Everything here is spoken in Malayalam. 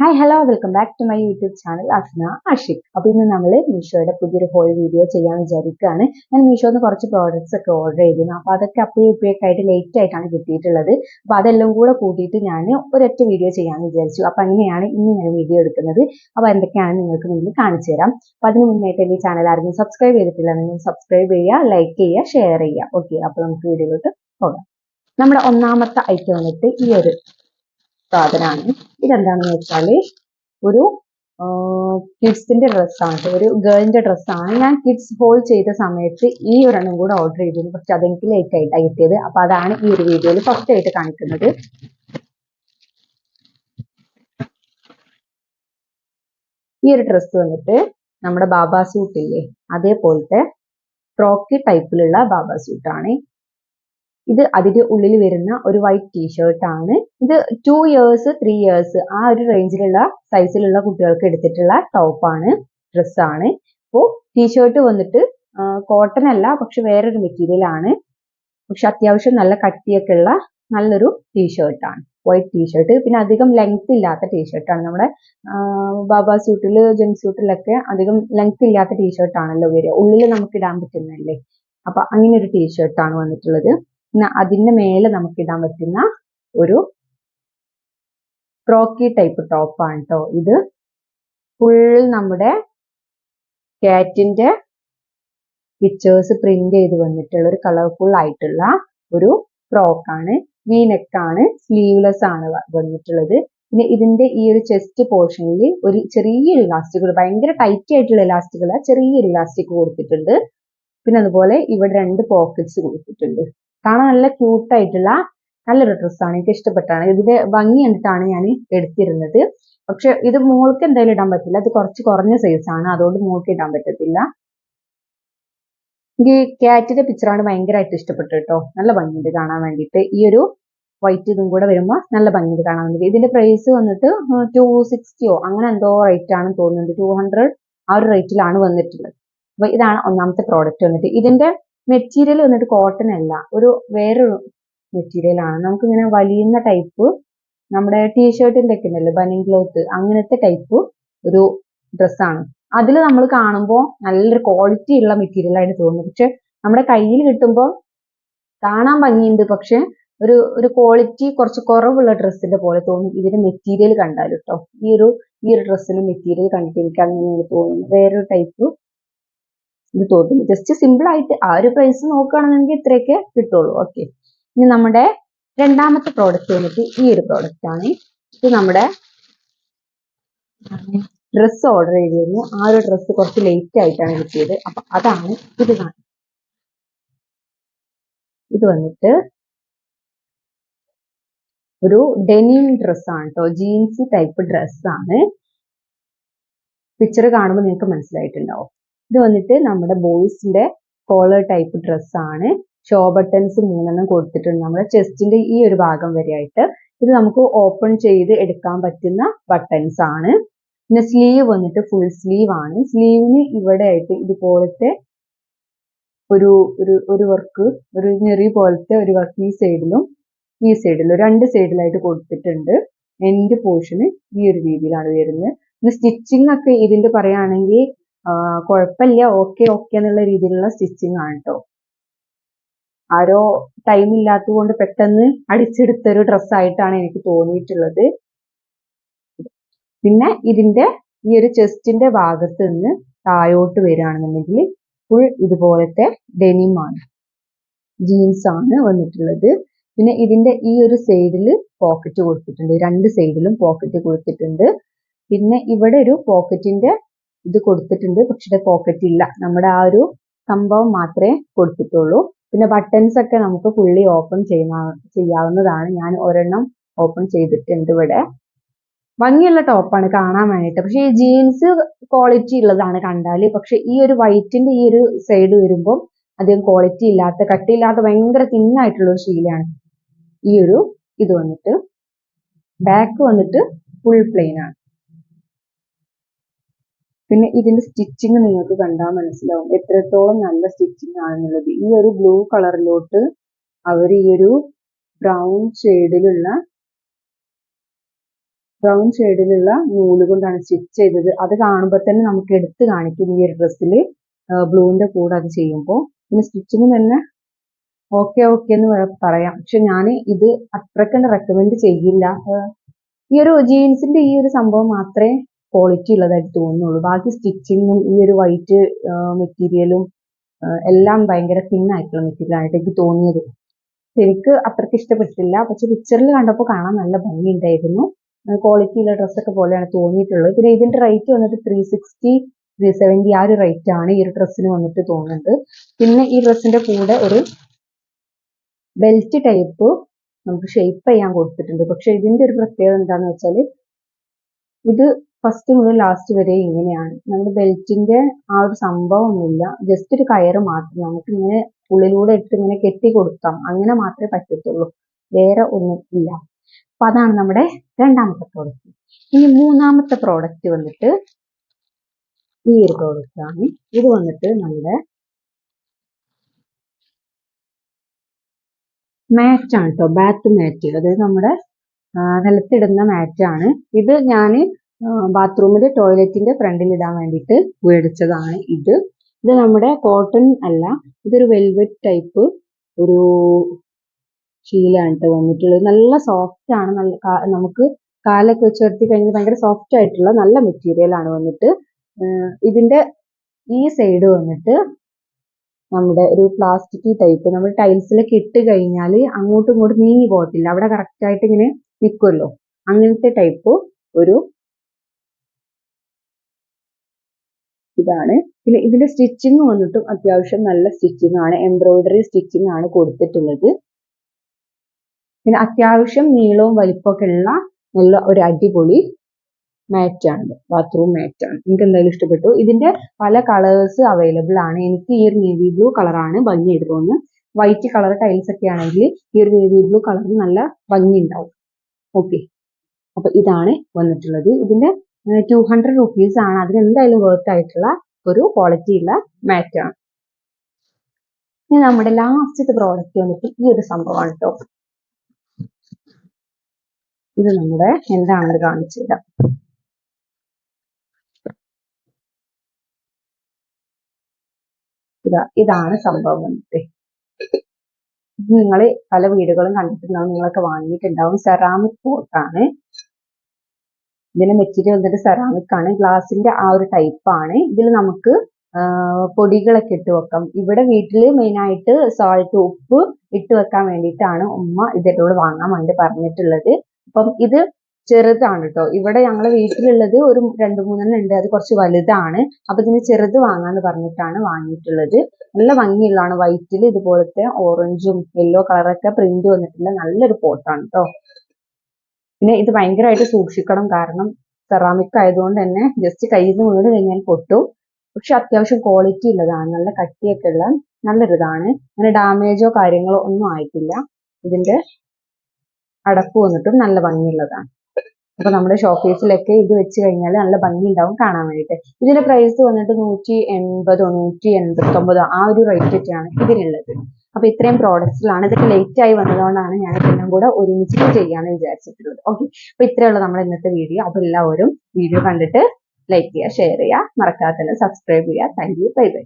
Hi hello welcome back to my YouTube channel Asna Ashiq അപ്പോൾ ഇന്ന് നമ്മൾ മീഷോയുടെ പുതിയൊരു ഹോൾ വീഡിയോ ചെയ്യാൻ വിചാരിക്കുകയാണ്. ഞാൻ മീഷോന്ന് കുറച്ച് പ്രോഡക്ട്സ് ഒക്കെ ഓർഡർ ചെയ്തിരുന്നു. അപ്പോൾ അതൊക്കെ അപ്പോഴും ഇപ്പോഴൊക്കെ ആയിട്ട് ലേറ്റ് ആയിട്ടാണ് കിട്ടിയിട്ടുള്ളത്. അപ്പോൾ അതെല്ലാം കൂടെ കൂട്ടിയിട്ട് ഞാൻ ഒരൊറ്റ വീഡിയോ ചെയ്യാൻ വിചാരിച്ചു. അപ്പോൾ അങ്ങനെയാണ് ഇന്ന് ഞാൻ വീഡിയോ എടുക്കുന്നത്. അപ്പോൾ എന്തൊക്കെയാണ് നിങ്ങൾക്ക് മുന്നിൽ കാണിച്ചു തരാം. അപ്പോൾ അതിന് മുന്നായിട്ട് എന്റെ ചാനൽ ആരെങ്കിലും സബ്സ്ക്രൈബ് ചെയ്തിട്ടില്ലെങ്കിൽ സബ്സ്ക്രൈബ് ചെയ്യുക ലൈക്ക് ചെയ്യുക ഷെയർ ചെയ്യുക. ഓക്കെ അപ്പോൾ നമുക്ക് വീഡിയോയിലോട്ട് പോകാം. നമ്മുടെ ഒന്നാമത്തെ ഐറ്റം വന്നിട്ട് ഈ ഒരു സാധനമാണ് ഇതെന്താണെന്ന് വെച്ചാൽ ഒരു കിഡ്സിന്റെ ഡ്രസ്സാണ് ഒരു ഗേളിന്റെ ഡ്രസ്സാണ് ഞാൻ കിഡ്സ് ഹോൾ ചെയ്ത സമയത്ത് ഈ ഒരെണ്ണം കൂടെ ഓർഡർ ചെയ്തിരുന്നു. പക്ഷെ അതെനിക്ക് ലേറ്റ് ആയിട്ടാണ് കിട്ടിയത്. അപ്പൊ അതാണ് ഈ ഒരു വീഡിയോയിൽ ഫസ്റ്റ് ആയിട്ട് കാണിക്കുന്നത്. ഈ ഒരു ഡ്രസ്സ് വന്നിട്ട് നമ്മുടെ ബാബാ സൂട്ട് ഇല്ലേ? അതേപോലത്തെ ഫ്രോക്ക് ടൈപ്പിലുള്ള ബാബാ സൂട്ടാണ് ഇത് അതിന്റെ ഉള്ളിൽ വരുന്ന ഒരു വൈറ്റ് ടീഷർട്ട് ആണ്. ഇത് ടു ഇയേഴ്സ് ത്രീ ഇയേഴ്സ് ആ ഒരു റേഞ്ചിലുള്ള സൈസിലുള്ള കുട്ടികൾക്ക് എടുത്തിട്ടുള്ള ടോപ്പാണ് ഡ്രസ്സാണ് അപ്പോൾ ടീഷർട്ട് വന്നിട്ട് കോട്ടൺ അല്ല പക്ഷെ വേറൊരു മെറ്റീരിയൽ ആണ്. പക്ഷെ അത്യാവശ്യം നല്ല കട്ടിയൊക്കെ ഉള്ള നല്ലൊരു ടീഷർട്ടാണ് വൈറ്റ് ടീഷർട്ട് പിന്നെ അധികം ലെങ്ത് ഇല്ലാത്ത ടീഷർട്ടാണ് നമ്മുടെ ബാബ സ്യൂട്ടിൽ ജെൻ സ്യൂട്ടിലൊക്കെ അധികം ലെങ്ത് ഇല്ലാത്ത ടീഷർട്ടാണല്ലോ വരിക. ഉള്ളിൽ നമുക്ക് ഇടാൻ പറ്റുന്നതല്ലേ? അപ്പൊ അങ്ങനെ ഒരു ടീഷർട്ടാണ് വന്നിട്ടുള്ളത്. അതിന്റെ മേലെ നമുക്ക് ഇടാൻ പറ്റുന്ന ഒരു ക്രോക്കി ടൈപ്പ് ടോപ്പാണ് കേട്ടോ ഇത് ഫുൾ നമ്മുടെ കാറ്റിന്റെ പിക്ചേഴ്സ് പ്രിന്റ് ചെയ്ത് വന്നിട്ടുള്ള ഒരു കളർഫുൾ ആയിട്ടുള്ള ഒരു ഫ്രോക്കാണ് വി നെക്കാണ് സ്ലീവ്ലെസ് ആണ്. വന്നിട്ടുള്ളത്. പിന്നെ ഇതിന്റെ ഈ ഒരു ചെസ്റ്റ് പോർഷനിൽ ഒരു ചെറിയൊരു ഇലാസ്റ്റിക് ഭയങ്കര ടൈറ്റ് ആയിട്ടുള്ള ഇലാസ്റ്റിക് ചെറിയൊരു ഇലാസ്റ്റിക് കൊടുത്തിട്ടുണ്ട്. പിന്നെ അതുപോലെ ഇവിടെ രണ്ട് പോക്കറ്റ്സ് കൊടുത്തിട്ടുണ്ട്. കാണാൻ നല്ല ക്യൂട്ട് ആയിട്ടുള്ള നല്ലൊരു ഡ്രസ്സാണ്. എനിക്ക് ഇഷ്ടപ്പെട്ടാണ് ഇതിന്റെ ഭംഗി കണ്ടിട്ടാണ് ഞാൻ എടുത്തിരുന്നത്. പക്ഷെ ഇത് മോൾക്ക് എന്തായാലും ഇടാൻ പറ്റില്ല. അത് കുറച്ച് കുറഞ്ഞ സൈസാണ് അതുകൊണ്ട് മോൾക്ക് ഇടാൻ പറ്റത്തില്ല. ഈ ക്യാറ്റിന്റെ പിക്ചറാണ് ഭയങ്കരമായിട്ട് ഇഷ്ടപ്പെട്ടു കേട്ടോ. നല്ല ഭംഗിയുണ്ട് കാണാൻ വേണ്ടിയിട്ട്. ഈ ഒരു വൈറ്റ് ഇതും കൂടെ വരുമ്പോൾ നല്ല ഭംഗിയുണ്ട് കാണാൻ വേണ്ടി ഇതിന്റെ പ്രൈസ് വന്നിട്ട് ടു സിക്സ്റ്റിയോ അങ്ങനെ എന്തോ റേറ്റ് ആണ് തോന്നുന്നുണ്ട് ടു ഹൺഡ്രഡ് ആ ഒരു റേറ്റിലാണ് വന്നിട്ടുള്ളത്. അപ്പൊ ഇതാണ് ഒന്നാമത്തെ പ്രോഡക്റ്റ് വന്നിട്ട്. ഇതിന്റെ മെറ്റീരിയൽ വന്നിട്ട് കോട്ടൺ അല്ല. ഒരു വേറൊരു മെറ്റീരിയൽ ആണ്. നമുക്ക് ഇങ്ങനെ വലിയുന്ന ടൈപ്പ് നമ്മുടെ ടീഷർട്ടിന്റെ ഒക്കെ ഉണ്ടല്ലോ ബനിങ് ക്ലോത്ത് അങ്ങനത്തെ ടൈപ്പ് ഒരു ഡ്രസ്സാണ് അതിൽ നമ്മൾ കാണുമ്പോൾ നല്ലൊരു ക്വാളിറ്റി ഉള്ള മെറ്റീരിയൽ ആയിട്ട് തോന്നുന്നു പക്ഷെ നമ്മുടെ കയ്യിൽ കിട്ടുമ്പോൾ കാണാൻ ഭംഗിയുണ്ട്. പക്ഷെ ഒരു ഒരു ക്വാളിറ്റി കുറച്ച് കുറവുള്ള ഡ്രസ്സിന്റെ പോലെ തോന്നും ഇതിന്റെ മെറ്റീരിയൽ കണ്ടാൽ കേട്ടോ ഈ ഒരു ഈ ഒരു ഡ്രസ്സിന് മെറ്റീരിയൽ കണ്ടിട്ട് എനിക്ക് അങ്ങനെ തോന്നുന്നു. വേറൊരു ടൈപ്പ് ഇത് തോന്നുന്നു ജസ്റ്റ് സിമ്പിൾ ആയിട്ട് ആ ഒരു പ്രൈസ് നോക്കുകയാണെന്നുണ്ടെങ്കിൽ ഇത്രയൊക്കെ കിട്ടുള്ളൂ. ഓക്കെ ഇനി നമ്മുടെ രണ്ടാമത്തെ പ്രോഡക്റ്റ് വന്നിട്ട് ഈ ഒരു പ്രോഡക്റ്റ് ആണ്. ഇത് നമ്മുടെ ഡ്രസ്സ് ഓർഡർ ചെയ്തിരുന്നു. ആ ഒരു ഡ്രസ്സ് കുറച്ച് ലേറ്റ് ആയിട്ടാണ് കിട്ടിയത്. അപ്പൊ അതാണ് ഇത് ഇത് വന്നിട്ട് ഒരു ഡെനിം ഡ്രസ്സാണ് കേട്ടോ ജീൻസ് ടൈപ്പ് ഡ്രസ്സാണ് പിക്ചർ കാണുമ്പോൾ നിങ്ങൾക്ക് മനസ്സിലായിട്ടുണ്ടാവും. ഇത് വന്നിട്ട് നമ്മുടെ ബോയ്സിന്റെ കോളർ ടൈപ്പ് ഡ്രസ്സാണ് ഷോ ബട്ടൺസ് മൂന്നെണ്ണം കൊടുത്തിട്ടുണ്ട്. നമ്മുടെ ചെസ്റ്റിന്റെ ഈ ഒരു ഭാഗം വരെ ആയിട്ട് ഇത് നമുക്ക് ഓപ്പൺ ചെയ്ത് എടുക്കാൻ പറ്റുന്ന ബട്ടൺസ് ആണ്. പിന്നെ സ്ലീവ് വന്നിട്ട് ഫുൾ സ്ലീവ് ആണ്. സ്ലീവിന് ഇവിടെ ആയിട്ട് ഇതുപോലത്തെ ഒരു ഒരു ഒരു വർക്ക് ഒരു ഞെറി പോലത്തെ ഒരു വർക്ക് ഈ സൈഡിലും ഈ സൈഡിലും രണ്ട് സൈഡിലായിട്ട് കൊടുത്തിട്ടുണ്ട്. എൻഡ് പോർഷന് ഈ ഒരു രീതിയിലാണ് വരുന്നത്. പിന്നെ സ്റ്റിച്ചിങ് ഒക്കെ ഇതിന്റെ പറയുകയാണെങ്കിൽ കുഴപ്പമില്ല ഓക്കെ ഓക്കെ എന്നുള്ള രീതിയിലുള്ള സ്റ്റിച്ചിങ് ആണ് കേട്ടോ ആരോ ടൈം ഇല്ലാത്തത് കൊണ്ട് പെട്ടെന്ന് അടിച്ചെടുത്തൊരു ഡ്രസ്സായിട്ടാണ് എനിക്ക് തോന്നിയിട്ടുള്ളത്. പിന്നെ ഇതിന്റെ ഈ ഒരു ചെസ്റ്റിന്റെ ഭാഗത്ത് നിന്ന് താഴോട്ട് വരികയാണെന്നുണ്ടെങ്കിൽ ഫുൾ ഇതുപോലത്തെ ഡെനിമാണ് ജീൻസ് ആണ് വന്നിട്ടുള്ളത്. പിന്നെ ഇതിന്റെ ഈ ഒരു സൈഡിൽ പോക്കറ്റ് കൊടുത്തിട്ടുണ്ട്. രണ്ട് സൈഡിലും പോക്കറ്റ് കൊടുത്തിട്ടുണ്ട്. പിന്നെ ഇവിടെ ഒരു പോക്കറ്റിന്റെ ഇത് കൊടുത്തിട്ടുണ്ട് പക്ഷെ പോക്കറ്റ് ഇല്ല. നമ്മുടെ ആ ഒരു സംഭവം മാത്രമേ കൊടുത്തിട്ടുള്ളൂ. പിന്നെ ബട്ടൺസ് ഒക്കെ നമുക്ക് ഫുള്ളി ഓപ്പൺ ചെയ്യുന്ന ചെയ്യാവുന്നതാണ്. ഞാൻ ഒരെണ്ണം ഓപ്പൺ ചെയ്തിട്ടുണ്ട് ഇവിടെ. ഭംഗിയുള്ള ടോപ്പാണ് കാണാൻ വേണ്ടിയിട്ട്. പക്ഷെ ഈ ജീൻസ് ക്വാളിറ്റി ഉള്ളതാണ് കണ്ടാൽ പക്ഷെ ഈ ഒരു വൈറ്റിന്റെ ഈ ഒരു സൈഡ് വരുമ്പോൾ അധികം ക്വാളിറ്റി ഇല്ലാത്ത കട്ടിയില്ലാത്ത ഭയങ്കര തിന്നായിട്ടുള്ള ഒരു ശീലയാണ് ഈ ഒരു ഇത് വന്നിട്ട്. ബാക്ക് വന്നിട്ട് ഫുൾ പ്ലെയിൻ ആണ്. പിന്നെ ഇതിന്റെ സ്റ്റിച്ചിങ് നിങ്ങൾക്ക് കണ്ടാൽ മനസ്സിലാവും. എത്രത്തോളം നല്ല സ്റ്റിച്ചിങ് ആണെന്നുള്ളത്. ഈ ഒരു ബ്ലൂ കളറിലോട്ട് അവർ ഈ ഒരു ബ്രൗൺ ഷെയ്ഡിലുള്ള ബ്രൗൺ ഷെയ്ഡിലുള്ള നൂൽ കൊണ്ടാണ് സ്റ്റിച്ച് ചെയ്തത്. അത് കാണുമ്പോൾ തന്നെ നമുക്ക് എടുത്ത് കാണിക്കും ഈ ഒരു ഡ്രസ്സിൽ ബ്ലൂവിന്റെ കൂടെ അത് ചെയ്യുമ്പോൾ പിന്നെ സ്റ്റിച്ചിങ് തന്നെ ഓക്കെ ഓക്കെ എന്ന് പറയാം. പക്ഷെ ഞാൻ ഇത് അത്രക്കണ്ട് റെക്കമെൻഡ് ചെയ്യില്ല. ഈ ഒരു ജീൻസിന്റെ ഈ ഒരു സംഭവം മാത്രമേ ക്വാളിറ്റി ഉള്ളതായിട്ട് തോന്നുന്നുള്ളൂ. ബാക്കി സ്റ്റിച്ചിങ്ങും ഈ ഒരു വൈറ്റ് മെറ്റീരിയലും എല്ലാം ഭയങ്കര മെറ്റീരിയൽ ആയിട്ട് എനിക്ക് തോന്നിയത്. എനിക്ക് അത്രയ്ക്ക് ഇഷ്ടപ്പെട്ടില്ല പക്ഷെ പിക്ചറിൽ കണ്ടപ്പോൾ കാണാൻ നല്ല ഭംഗിയുണ്ടായിരുന്നു. ക്വാളിറ്റി ഉള്ള ഡ്രസ്സൊക്കെ പോലെയാണ് തോന്നിയിട്ടുള്ളത്. പിന്നെ ഇതിന്റെ റേറ്റ് വന്നിട്ട് ത്രീ സിക്സ്റ്റി ത്രീ സെവന്റി ആ ഒരു റേറ്റ് ആണ് ഈ ഒരു ഡ്രസ്സിന് വന്നിട്ട് തോന്നുന്നത്. പിന്നെ ഈ ഡ്രസ്സിന്റെ കൂടെ ഒരു ബെൽറ്റ് ടൈപ്പ് നമുക്ക് ഷേപ്പ് ചെയ്യാൻ കൊടുത്തിട്ടുണ്ട്. പക്ഷെ ഇതിന്റെ ഒരു പ്രത്യേകത എന്താണെന്ന് വെച്ചാൽ ഇത് ഫസ്റ്റ് മുതൽ ലാസ്റ്റ് വരെ ഇങ്ങനെയാണ്. നമ്മുടെ ബെൽറ്റിന്റെ ആ ഒരു സംഭവം ഒന്നുമില്ല ജസ്റ്റ് ഒരു കയറ് മാത്രം. നമുക്ക് ഇങ്ങനെ ഉള്ളിലൂടെ ഇട്ട് ഇങ്ങനെ കെട്ടി കൊടുക്കാം. അങ്ങനെ മാത്രമേ പറ്റത്തുള്ളൂ. വേറെ ഒന്നും ഇല്ല. അപ്പൊ അതാണ് നമ്മുടെ രണ്ടാമത്തെ പ്രോഡക്റ്റ് ഇനി മൂന്നാമത്തെ പ്രോഡക്റ്റ് വന്നിട്ട് ഈ ഒരു പ്രോഡക്റ്റ് ആണ്. ഇത് വന്നിട്ട് നമ്മുടെ മാറ്റ് ആണ് കേട്ടോ ബാത്ത് മാറ്റ് അതായത് നമ്മുടെ നിലത്തിടുന്ന മാറ്റ് ആണ്. ഇത് ഞാൻ ബാത്റൂമിന്റെ ടോയ്ലറ്റിന്റെ ഫ്രണ്ടിൽ ഇടാൻ വേണ്ടിയിട്ട് മേടിച്ചതാണ് ഇത്. ഇത് നമ്മുടെ കോട്ടൺ അല്ല ഇതൊരു വെൽവെറ്റ് ടൈപ്പ് ഒരു കേട്ടോ വന്നിട്ടുള്ളത്. നല്ല സോഫ്റ്റ് ആണ് നല്ല നമുക്ക് കാലൊക്കെ വെച്ച് ഉയർത്തി കഴിഞ്ഞാൽ ഭയങ്കര സോഫ്റ്റ് ആയിട്ടുള്ള നല്ല മെറ്റീരിയൽ ആണ് വന്നിട്ട്. ഇതിന്റെ ഈ സൈഡ് വന്നിട്ട് നമ്മുടെ ഒരു പ്ലാസ്റ്റിക് ടൈപ്പ് നമ്മൾ ടൈൽസിലൊക്കെ ഇട്ട് കഴിഞ്ഞാൽ അങ്ങോട്ടും ഇങ്ങോട്ടും നീങ്ങി പോകത്തില്ല. അവിടെ കറക്റ്റ് ആയിട്ട് ഇങ്ങനെ നിൽക്കുമല്ലോ അങ്ങനത്തെ ടൈപ്പ് ഒരു ഇതാണ്. പിന്നെ ഇതിന്റെ സ്റ്റിച്ചിങ് വന്നിട്ടും അത്യാവശ്യം നല്ല സ്റ്റിച്ചിങ് ആണ്. എംബ്രോയിഡറി സ്റ്റിച്ചിങ് ആണ് കൊടുത്തിട്ടുള്ളത്. പിന്നെ അത്യാവശ്യം നീളവും വലിപ്പമൊക്കെ ഉള്ള നല്ല ഒരു അടിപൊളി മാറ്റാണ് ബാത്റൂം മാറ്റ് ആണ്. എനിക്ക് എന്തായാലും ഇഷ്ടപ്പെട്ടു. ഇതിന്റെ പല കളേഴ്സ് അവൈലബിൾ ആണ്. എനിക്ക് ഈ ഒരു നേവി ബ്ലൂ കളറാണ് ഭംഗി തോന്നുന്നത് വൈറ്റ് കളർ ടൈൽസ് ഒക്കെ ആണെങ്കിൽ ഈ ഒരു നേവി ബ്ലൂ കളറിന് നല്ല ഭംഗി ഉണ്ടാവും ഓക്കെ അപ്പൊ ഇതാണ് വന്നിട്ടുള്ളത്. ഇതിന്റെ ടു ഹൺഡ്രഡ് റുപ്പീസ് ആണ്. അതിന് എന്തായാലും വർത്ത് ആയിട്ടുള്ള ഒരു ക്വാളിറ്റി ഉള്ള മാറ്റാണ് ഇനി നമ്മുടെ ലാസ്റ്റ് പ്രോഡക്റ്റ് വന്നിട്ട് ഈ ഒരു സംഭവമാണ് കേട്ടോ ഇത് നമ്മുടെ എന്താണെന്ന് കാണിച്ചു തരാം. ഇതാ ഇതാണ് സംഭവം വന്നിട്ട്. നിങ്ങൾ പല വീടുകളും കണ്ടിട്ടുണ്ടാവും നിങ്ങളൊക്കെ വാങ്ങിയിട്ടുണ്ടാവും. സെറാമിക് പോട്ടാണ് ഇതിന്റെ മെറ്റീരിയൽ വന്നിട്ട് സെറാമിക് ആണ്. ഗ്ലാസിന്റെ ആ ഒരു ടൈപ്പ് ആണ്. ഇതിൽ നമുക്ക് പൊടികളൊക്കെ ഇട്ട് വെക്കാം. ഇവിടെ വീട്ടിൽ മെയിൻ ആയിട്ട് സാൾട്ട് ഉപ്പ് ഇട്ട് വെക്കാൻ വേണ്ടിയിട്ടാണ് ഉമ്മ ഇതിനോട് വാങ്ങാൻ വേണ്ടി പറഞ്ഞിട്ടുള്ളത്. അപ്പം ഇത് ചെറുതാണ് കേട്ടോ ഇവിടെ ഞങ്ങളെ വീട്ടിലുള്ളത് ഒരു രണ്ട് മൂന്നെണ്ണം ഉണ്ട്. അത് കുറച്ച് വലുതാണ്. അപ്പൊ ഇതിന് ചെറുത് വാങ്ങാന്ന് പറഞ്ഞിട്ടാണ് വാങ്ങിയിട്ടുള്ളത്. നല്ല ഭംഗിയുള്ളതാണ്. വൈറ്റിൽ ഇതുപോലത്തെ ഓറഞ്ചും യെല്ലോ കളറൊക്കെ പ്രിന്റ് വന്നിട്ടുള്ള നല്ലൊരു പോട്ടാണ് കേട്ടോ പിന്നെ ഇത് ഭയങ്കരമായിട്ട് സൂക്ഷിക്കണം. കാരണം സെറാമിക് ആയതുകൊണ്ട് തന്നെ ജസ്റ്റ് കയ്യിൽ നിന്ന് വീണ് കഴിഞ്ഞാൽ പൊട്ടും. പക്ഷെ അത്യാവശ്യം ക്വാളിറ്റി ഉള്ളതാണ്. നല്ല കട്ടിയൊക്കെ ഉള്ള നല്ലൊരിതാണ്. അങ്ങനെ ഡാമേജോ കാര്യങ്ങളോ ഒന്നും ആയിട്ടില്ല. ഇതിന്റെ അടപ്പ് വന്നിട്ടും നല്ല ഭംഗിയുള്ളതാണ്. അപ്പൊ നമ്മുടെ ഷോക്കേസിലൊക്കെ ഇത് വെച്ച് കഴിഞ്ഞാൽ നല്ല ഭംഗി ഉണ്ടാവും കാണാൻ വേണ്ടിയിട്ട്. ഇതിന്റെ പ്രൈസ് വന്നിട്ട് നൂറ്റി എൺപതോ നൂറ്റി എൺപത്തി ഒമ്പതോ ആ ഒരു റേറ്റ് ഒക്കെയാണ് ഇതിനുള്ളത്. അപ്പൊ ഇത്രയും പ്രോഡക്റ്റ്സിലാണ് ഇതൊക്കെ ലേറ്റ് ആയി വന്നതുകൊണ്ടാണ് ഞാൻ ഇതെല്ലാം കൂടെ ഒരുമിച്ചിട്ട് ചെയ്യാന്ന് വിചാരിച്ചിട്ടുള്ളത്. ഓക്കെ അപ്പൊ ഇത്രയുള്ള നമ്മുടെ ഇന്നത്തെ വീഡിയോ അപ്പൊ എല്ലാവരും വീഡിയോ കണ്ടിട്ട് ലൈക്ക് ചെയ്യുക ഷെയർ ചെയ്യുക. മറക്കാതെ തന്നെ സബ്സ്ക്രൈബ് ചെയ്യുക. Thank you bye bye